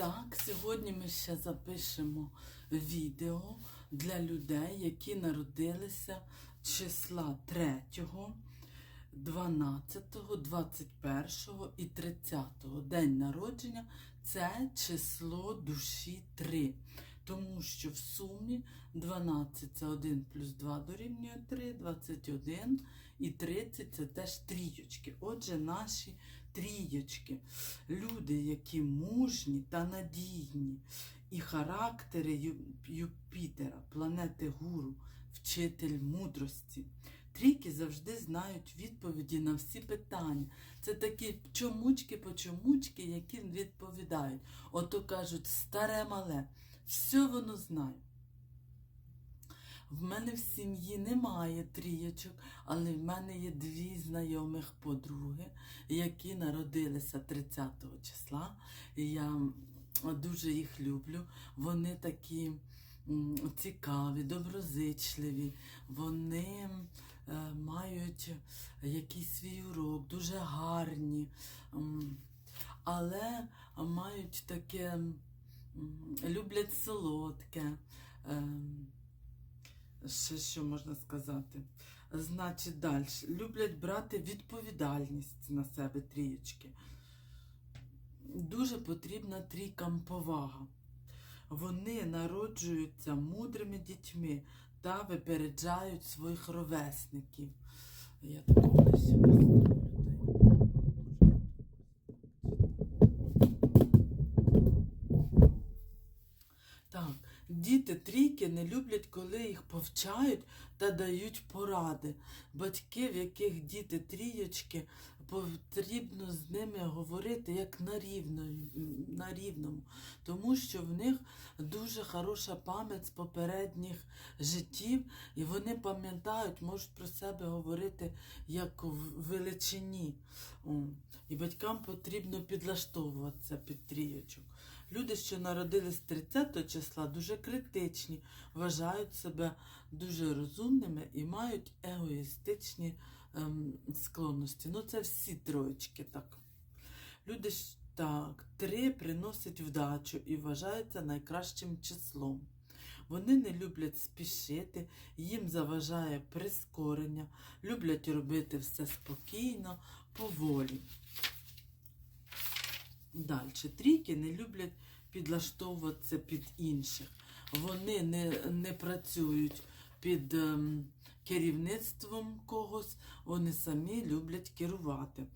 Так, сьогодні ми ще запишемо відео для людей, які народилися числа 3, 12, 21 і 30. День народження це число душі 3. Тому що в сумі 12 це 1 плюс 2 дорівнює 3, 21 і 30 це теж трійочки. Отже, наші трійочки. Люди, які мужні та надійні, і характери Юпітера, планети гуру, вчитель мудрості. Трійки завжди знають відповіді на всі питання. Це такі чомучки-почомучки, які відповідають. Ото кажуть, старе мале, все воно знає. В мене в сім'ї немає трійочок, але в мене є дві знайомих подруги, які народилися 30 числа. Я дуже їх люблю. Вони такі цікаві, доброзичливі, вони е, мають якийсь свій урок, дуже гарні, але мають таке, люблять солодке. Ще що можна сказати? Значить, далі. Люблять брати відповідальність на себе трієчки. Дуже потрібна трійкам повага. Вони народжуються мудрими дітьми та випереджають своїх ровесників. Я такого не ще поставлю. Так, діти трійки не люблять, коли їх повчають та дають поради. Батьки, в яких діти трійочки, потрібно з ними говорити як на, рівно, на рівному, тому що в них дуже хороша пам'ять з попередніх життів, і вони пам'ятають, можуть про себе говорити як в величині. І батькам потрібно підлаштовуватися під трійочок. Люди, що народились 30 числа, дуже критичні, вважають себе дуже розумними і мають егоїстичні склонності. Ну, це всі троєчки так. Люди ж так, три приносять вдачу і вважаються найкращим числом. Вони не люблять спішити, їм заважає прискорення, люблять робити все спокійно, поволі. Далі. Трійки не люблять підлаштовуватися під інших. Вони не, не працюють під ем, керівництвом когось, вони самі люблять керувати.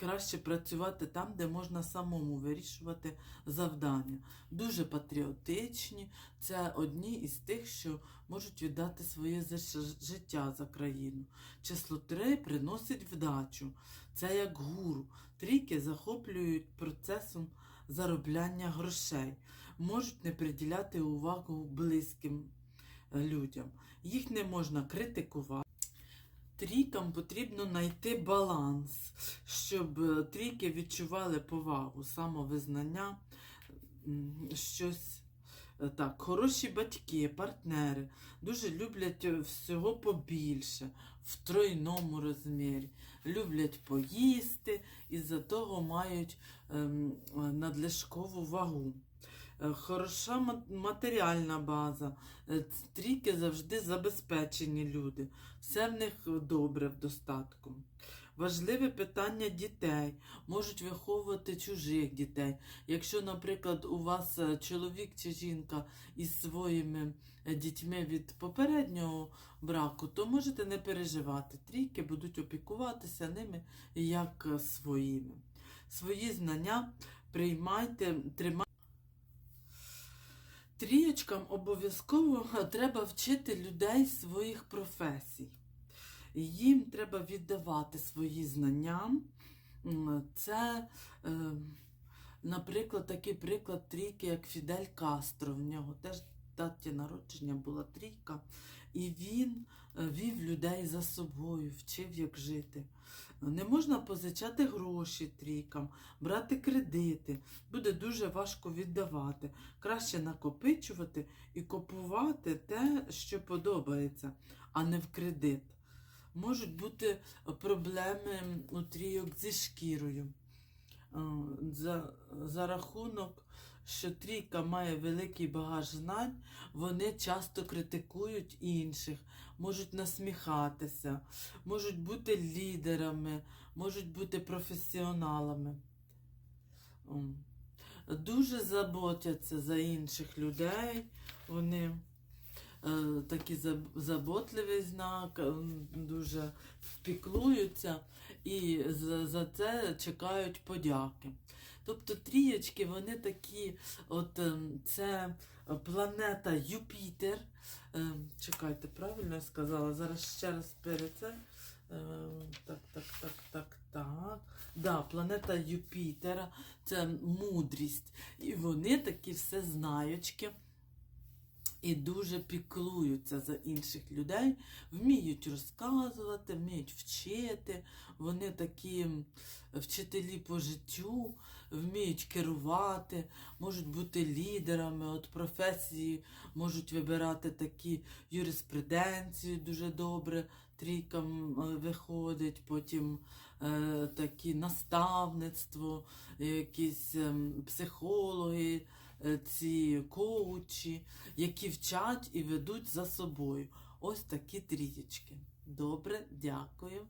Краще працювати там, де можна самому вирішувати завдання. Дуже патріотичні. Це одні із тих, що можуть віддати своє життя за країну. Число 3 приносить вдачу. Це як гуру. Трійки захоплюють процесом заробляння грошей, можуть не приділяти увагу близьким людям. Їх не можна критикувати. Трійкам потрібно знайти баланс, щоб е, трійки відчували повагу, самовизнання, щось. е, Так, хороші батьки, партнери дуже люблять е, всього побільше, в тройному розмірі. Люблять поїсти і за того мають ем, надлишкову вагу. Е, Хороша матеріальна база. Е, Трійки завжди забезпечені люди. Все в них добре в достатку. Важливе питання дітей. Можуть виховувати чужих дітей. Якщо, наприклад, у вас е, чоловік чи жінка із своїми е, дітьми від попереднього браку, то можете не переживати. Трійки будуть опікуватися ними як е, своїми. Свої знання приймайте, тримайте. Трієчкам обов'язково треба вчити людей своїх професій. Їм треба віддавати свої знання. Це, е, наприклад, такий приклад трійки, як Фідель Кастро. В нього теж даті народження була трійка, і він е, вів людей за собою, вчив, як жити. Не можна позичати гроші трійкам, брати кредити. Буде дуже важко віддавати. Краще накопичувати і купувати те, що подобається, а не в кредит. Можуть бути проблеми у трійок зі шкірою. Е, За, за рахунок, що трійка має великий багаж знань, вони часто критикують інших, можуть насміхатися, можуть бути лідерами, можуть бути професіоналами. Дуже заботяться за інших людей. Вони такі заб- заботливий знак, дуже впіклуються і за, це чекають подяки. Тобто трієчки, вони такі, от ем, це планета Юпітер. Чекайте, правильно я сказала? Зараз ще раз перед це. Так, так, так, так, так. Да, планета Юпітера це мудрість. І вони такі все знаючки і дуже піклуються за інших людей, вміють розказувати, вміють вчити. Вони такі вчителі по життю, вміють керувати, можуть бути лідерами. От професії можуть вибирати такі юриспруденцію дуже добре. Трійкам е, виходить, потім е, такі наставництво, якісь ем, психологи, е, ці коучі, які вчать і ведуть за собою. Ось такі трієчки. Добре, дякую.